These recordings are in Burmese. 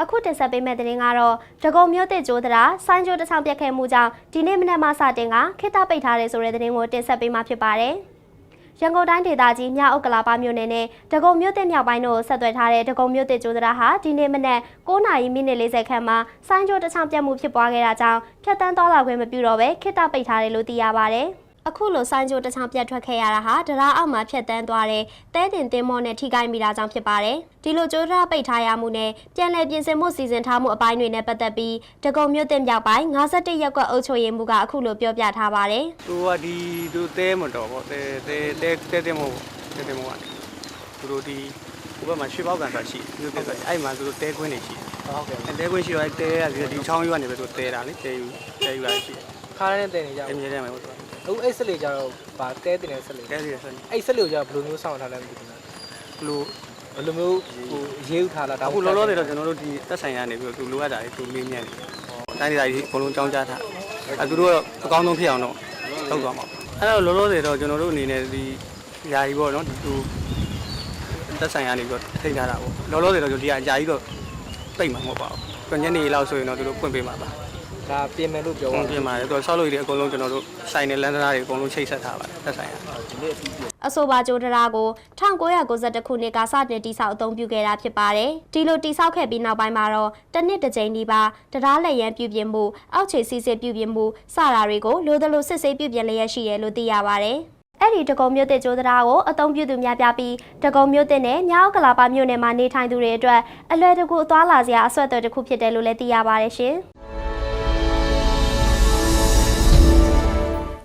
အခုတင်ဆက်ပေးမယ့်သတင်းကတော့ဒဂုံမြို့တစ်ကျိုးတရာဆိုင်းကျိုးတစ်ချောင်းပြတ်ခဲ့မှုကြောင့်ဒီနေ့မနက်မှစတင်ကခေတ္တပိတ်ထားတယ်ဆိုတဲ့သတင်းကိုတင်ဆက်ပေးမှာဖြစ်ပါတယ်။ရန်ကုန်တိုင်းဒေသကြီးမြအုပ်ကလာပမြို့နယ်နဲ့ဒဂုံမြို့တစ်မြောက်ပိုင်းတို့ဆက်သွယ်ထားတဲ့ဒဂုံမြို့တစ်ကျိုးတရာဟာဒီနေ့မနက်9:40မိနစ်40ခန့်မှာဆိုင်းကျိုးတစ်ချောင်းပြတ်မှုဖြစ်ပွားခဲ့တာကြောင့်ဖြတ်တန်းသွားလာခွင့်မပြုတော့ဘဲခေတ္တပိတ်ထားတယ်လို့သိရပါတယ်။ အခုလိုဆိုင်းကျိုးတစ်ချောင်းပြတ်ထွက်ခဲ့ရတာဟာဒရာအောက်မှာဖြတ်တန်းသွားတဲ့တဲတင်တင်မောနဲ့ထိခိုက်မိတာကြောင့်ဖြစ်ပါတယ်။ဒီလိုကျိုးဒရာပိတ်ထားရမှုနဲ့ပြန်လည်ပြင်ဆင်မှုစီစဉ်ထားမှုအပိုင်းတွေနဲ့ပတ်သက်ပြီးဒဂုံမြို့တင်မြောက်ပိုင်း51ရပ်ကွက်အုပ်ချုပ်ရေးမှူးကအခုလိုပြောပြထားပါတယ်။သူကဒီသူတဲမတော်ပေါ့တဲတဲတဲတဲတဲမဟုတ်တဲတဲမဟုတ်သူတို့ဒီဟိုဘက်မှာရွှေပေါက်ကန်ဆိုတာရှိတယ်သူတို့တဲဆိုအဲ့မှာသူတို့တဲခွင်းနေရှိတယ်ဟုတ်ကဲ့အဲတဲခွင်းရှိတော့အဲတဲကဒီချောင်းယူကနေပဲသူတဲတာလေတဲယူတဲယူလာရှိတယ်ခါရတဲ့တင်နေကြအမြဲတမ်းပဲဟုတ်တယ် အခုအဲ့ဆက်လေကြတော့ဗာတဲတင်တဲ့ဆက်လေတဲစီရဆက်အဲ့ဆက်လေကြတော့ဘယ်လိုမျိုးစောင့်ထားလဲမသိဘူးဘလို့ဘယ်လိုမျိုးဟိုရေးဥထားလားဒါအခုလောလောဆယ်တော့ကျွန်တော်တို့ဒီသက်ဆိုင်ရနေပြီးတော့သူလိုအပ်တာတွေသူလေးမြတ်နေတယ်တိုင်းဒေသကြီးအကုန်လုံးကြောင်းကြားထားအဲသူတို့ကတော့အကောင်းဆုံးဖြစ်အောင်တော့လုပ်သွားမှာအဲ့တော့လောလောဆယ်တော့ကျွန်တော်တို့အနေနဲ့ဒီယာယီပေါ့နော်ဒီသူသက်ဆိုင်ရနေပြီးတော့ထိန်းထားတာပေါ့လောလောဆယ်တော့ဒီကအကြာကြီးတော့ပြိတ်မှာမဟုတ်ပါဘူးညနေလောက်ဆိုရင်တော့သူတို့ဖွင့်ပေးမှာပါ ဒါပြင်မယ်လို့ပြောပုံပါပြင်ပါတယ်သူကဆောက်လို့ရတဲ့အကုန်လုံးကျွန်တော်တို့ဆိုင်နဲ့လမ်းတရားတွေအကုန်လုံးချိတ်ဆက်ထားပါတယ်သက်ဆိုင်ရဒီနေ့အပြီးပြအဆိုပါကြိုးတရားကို1992ခုနှစ်ကစတင်တိစောက်အသုံးပြုခဲ့တာဖြစ်ပါတယ်။ဒီလိုတိစောက်ခဲ့ပြီးနောက်ပိုင်းမှာတော့တစ်နှစ်တစ်ကြိမ်ဒီပါတရားလက်ရန်ပြုပြင်မှုအောက်ခြေစီစစ်ပြုပြင်မှုစတာတွေကိုလိုသလိုစစ်ဆေးပြုပြင်လျက်ရှိတယ်လို့သိရပါတယ်။အဲ့ဒီဒဂုံမြို့တဲ့ကျိုးတရားကိုအသုံးပြုသူများပြပြီးဒဂုံမြို့တဲ့နဲ့မြောက်ကလာပါမြို့နယ်မှာနေထိုင်သူတွေအတွက်အလွယ်တကူအသွားလာစရာအဆွတ်အသွယ်တစ်ခုဖြစ်တယ်လို့လည်းသိရပါတယ်ရှင်။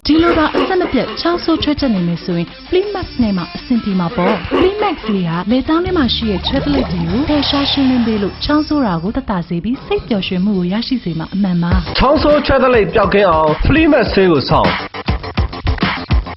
ဒီလိုသာအဆက်မပြတ်ချောင်းဆိုးချွတ်ချက်နေမယ်ဆိုရင် Fleemax နဲ့မှအဆင်ပြေမှာပေါ့ Fleemax လေးဟာလေသားထဲမှာရှိတဲ့ chocolate တွေကိုဖယ်ရှားရှင်းလင်းပေးလို့ချောင်းဆိုးတာကိုတတ်တာစေပြီးစိတ်ပျော်ရွှင်မှုကိုရရှိစေမှာအမှန်ပါချောင်းဆိုးချွဲသလိပ်ပျောက်ကင်းအောင် Fleemax ဆေးကိုဆောင်း